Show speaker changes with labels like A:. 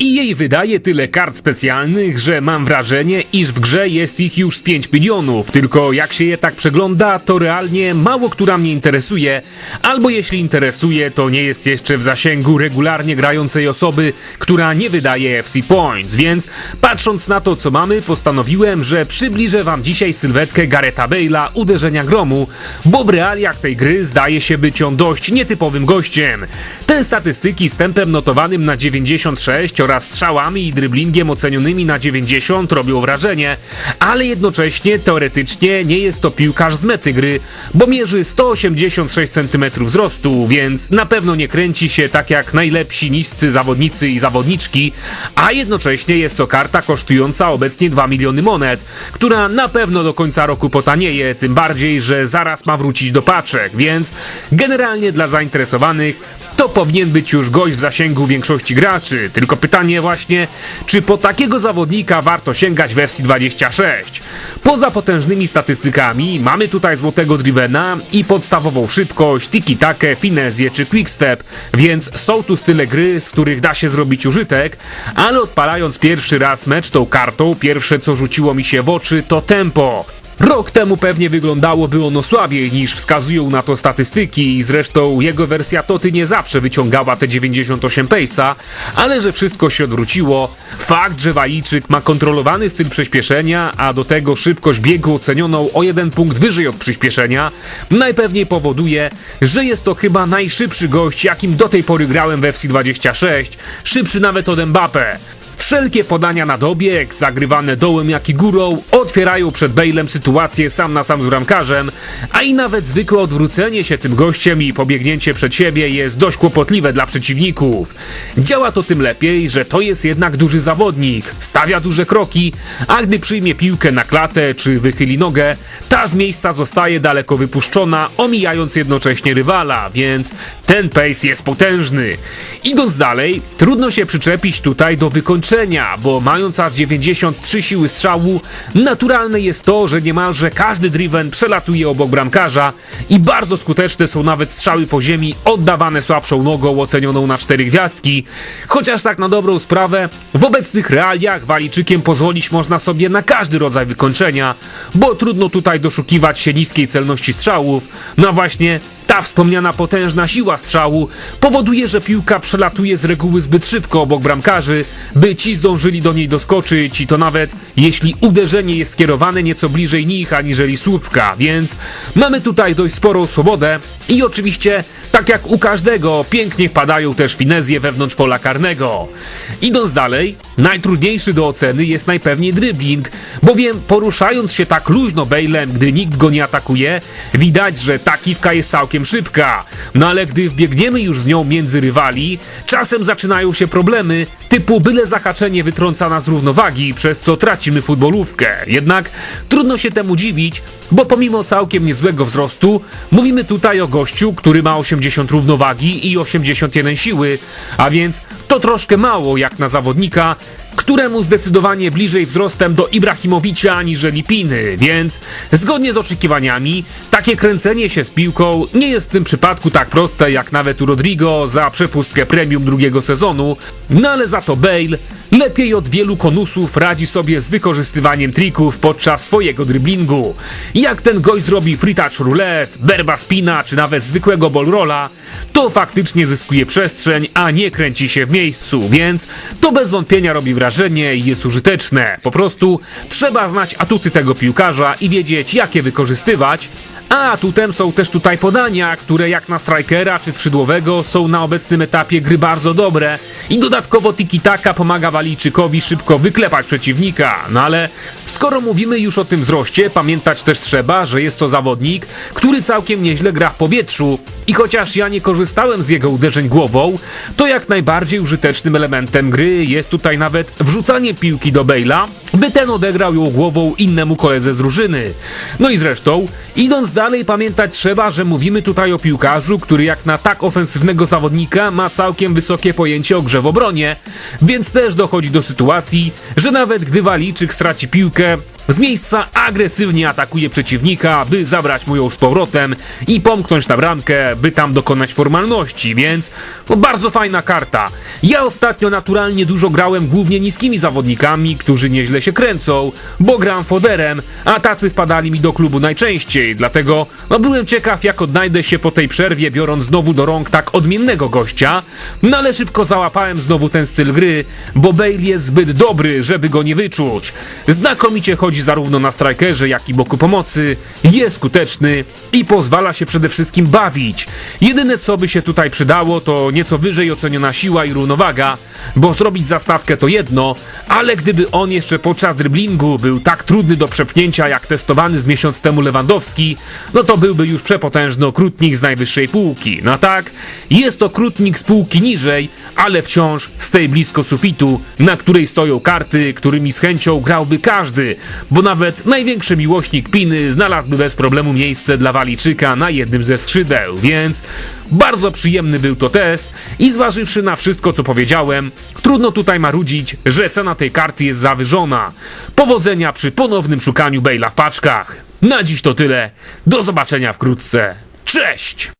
A: I jej wydaje tyle kart specjalnych, że mam wrażenie, iż w grze jest ich już z 5 milionów. Tylko jak się je tak przegląda, to realnie mało która mnie interesuje, albo jeśli interesuje, to nie jest jeszcze w zasięgu regularnie grającej osoby, która nie wydaje FC Points. Więc patrząc na to, co mamy, postanowiłem, że przybliżę wam dzisiaj sylwetkę Gareta Bale'a uderzenia gromu, bo w realiach tej gry zdaje się być on dość nietypowym gościem. Te statystyki z tempem notowanym na 96 oraz strzałami i dryblingiem ocenionymi na 90 robią wrażenie, ale jednocześnie teoretycznie nie jest to piłkarz z mety gry, bo mierzy 186 cm wzrostu, więc na pewno nie kręci się tak jak najlepsi niscy zawodnicy i zawodniczki, a jednocześnie jest to karta kosztująca obecnie 2 miliony monet, która na pewno do końca roku potanieje, tym bardziej, że zaraz ma wrócić do paczek, więc generalnie dla zainteresowanych to powinien być już gość w zasięgu większości graczy. Tylko pytanie właśnie, czy po takiego zawodnika warto sięgać w FC26? Poza potężnymi statystykami mamy tutaj złotego Drivena i podstawową szybkość, tiki-takę, finezję czy quickstep, więc są tu style gry, z których da się zrobić użytek, ale odpalając pierwszy raz mecz tą kartą, pierwsze co rzuciło mi się w oczy to tempo. Rok temu pewnie wyglądałoby ono słabiej niż wskazują na to statystyki, zresztą jego wersja Toty nie zawsze wyciągała te 98 pace'a, ale że wszystko się odwróciło, fakt, że Walijczyk ma kontrolowany styl przyspieszenia, a do tego szybkość biegu ocenioną o jeden punkt wyżej od przyspieszenia, najpewniej powoduje, że jest to chyba najszybszy gość, jakim do tej pory grałem w FC26, szybszy nawet od Mbappe. Wszelkie podania na dobieg, zagrywane dołem jak i górą, otwierają przed Bale'em sytuację sam na sam z bramkarzem, a i nawet zwykłe odwrócenie się tym gościem i pobiegnięcie przed siebie jest dość kłopotliwe dla przeciwników. Działa to tym lepiej, że to jest jednak duży zawodnik, stawia duże kroki, a gdy przyjmie piłkę na klatę czy wychyli nogę, ta z miejsca zostaje daleko wypuszczona, omijając jednocześnie rywala, więc ten pace jest potężny. Idąc dalej, trudno się przyczepić tutaj do wykończenia, bo mając aż 93 siły strzału, naturalne jest to, że niemalże każdy driven przelatuje obok bramkarza i bardzo skuteczne są nawet strzały po ziemi oddawane słabszą nogą ocenioną na 4 gwiazdki, chociaż tak na dobrą sprawę w obecnych realiach Walijczykiem pozwolić można sobie na każdy rodzaj wykończenia, bo trudno tutaj doszukiwać się niskiej celności strzałów, no właśnie ta wspomniana potężna siła strzału powoduje, że piłka przelatuje z reguły zbyt szybko obok bramkarzy, by ci zdążyli do niej doskoczyć i to nawet jeśli uderzenie jest skierowane nieco bliżej nich aniżeli słupka, więc mamy tutaj dość sporą swobodę i oczywiście tak jak u każdego pięknie wpadają też finezje wewnątrz pola karnego. Idąc dalej, najtrudniejszy do oceny jest najpewniej dribbling, bowiem poruszając się tak luźno Bale'em, gdy nikt go nie atakuje, widać, że ta kiwka jest całkiem szybka. No ale gdy wbiegniemy już z nią między rywali, czasem zaczynają się problemy, typu byle zahaczenie wytrąca nas z równowagi, przez co tracimy futbolówkę. Jednak trudno się temu dziwić, bo pomimo całkiem niezłego wzrostu, mówimy tutaj o gościu, który ma 80 równowagi i 81 siły, a więc to troszkę mało jak na zawodnika, któremu zdecydowanie bliżej wzrostem do Ibrahimowicza aniżeli Piny, więc zgodnie z oczekiwaniami, takie kręcenie się z piłką nie jest w tym przypadku tak proste jak nawet u Rodrigo za przepustkę premium drugiego sezonu, no ale za to Bale lepiej od wielu konusów radzi sobie z wykorzystywaniem trików podczas swojego driblingu. Jak ten gość zrobi free touch roulette, berba spina czy nawet zwykłego ball rolla, to faktycznie zyskuje przestrzeń, a nie kręci się w miejscu, więc to bez wątpienia robi wrażenie i jest użyteczne. Po prostu trzeba znać atuty tego piłkarza i wiedzieć jak je wykorzystywać, a atutem są też tutaj podania, które jak na strikera czy skrzydłowego są na obecnym etapie gry bardzo dobre i dodatkowo tiki-taka pomaga Walijczykowi szybko wyklepać przeciwnika. No ale skoro mówimy już o tym wzroście, pamiętać też trzeba, że jest to zawodnik, który całkiem nieźle gra w powietrzu i chociaż ja nie korzystałem z jego uderzeń głową, to jak najbardziej użytecznym elementem gry jest tutaj nawet wrzucanie piłki do Bale'a, by ten odegrał ją głową innemu koledze z drużyny. No i zresztą, idąc dalej, pamiętać trzeba, że mówimy tutaj o piłkarzu, który jak na tak ofensywnego zawodnika ma całkiem wysokie pojęcie o grze w obronie, więc też dochodzi do sytuacji, że nawet gdy Walijczyk straci piłkę, Z miejsca agresywnie atakuje przeciwnika, by zabrać mu ją z powrotem i pomknąć na bramkę, by tam dokonać formalności, więc no, bardzo fajna karta. Ja ostatnio naturalnie dużo grałem głównie niskimi zawodnikami, którzy nieźle się kręcą, bo gram foderem, a tacy wpadali mi do klubu najczęściej, dlatego no, byłem ciekaw jak odnajdę się po tej przerwie, biorąc znowu do rąk tak odmiennego gościa, no ale szybko załapałem znowu ten styl gry, bo Bale jest zbyt dobry, żeby go nie wyczuć. Znakomicie chodzi zarówno na strajkerze, jak i boku pomocy, jest skuteczny i pozwala się przede wszystkim bawić. Jedyne co by się tutaj przydało to nieco wyżej oceniona siła i równowaga, bo zrobić zastawkę to jedno, ale gdyby on jeszcze podczas driblingu był tak trudny do przepchnięcia jak testowany z miesiąc temu Lewandowski, no to byłby już przepotężny okrutnik z najwyższej półki. No tak, jest to okrutnik z półki niżej, ale wciąż z tej blisko sufitu, na której stoją karty, którymi z chęcią grałby każdy, bo nawet największy miłośnik Piny znalazłby bez problemu miejsce dla Walijczyka na jednym ze skrzydeł, więc bardzo przyjemny był to test i zważywszy na wszystko co powiedziałem, trudno tutaj marudzić, że cena tej karty jest zawyżona. Powodzenia przy ponownym szukaniu Bale'a w paczkach. Na dziś to tyle, do zobaczenia wkrótce. Cześć!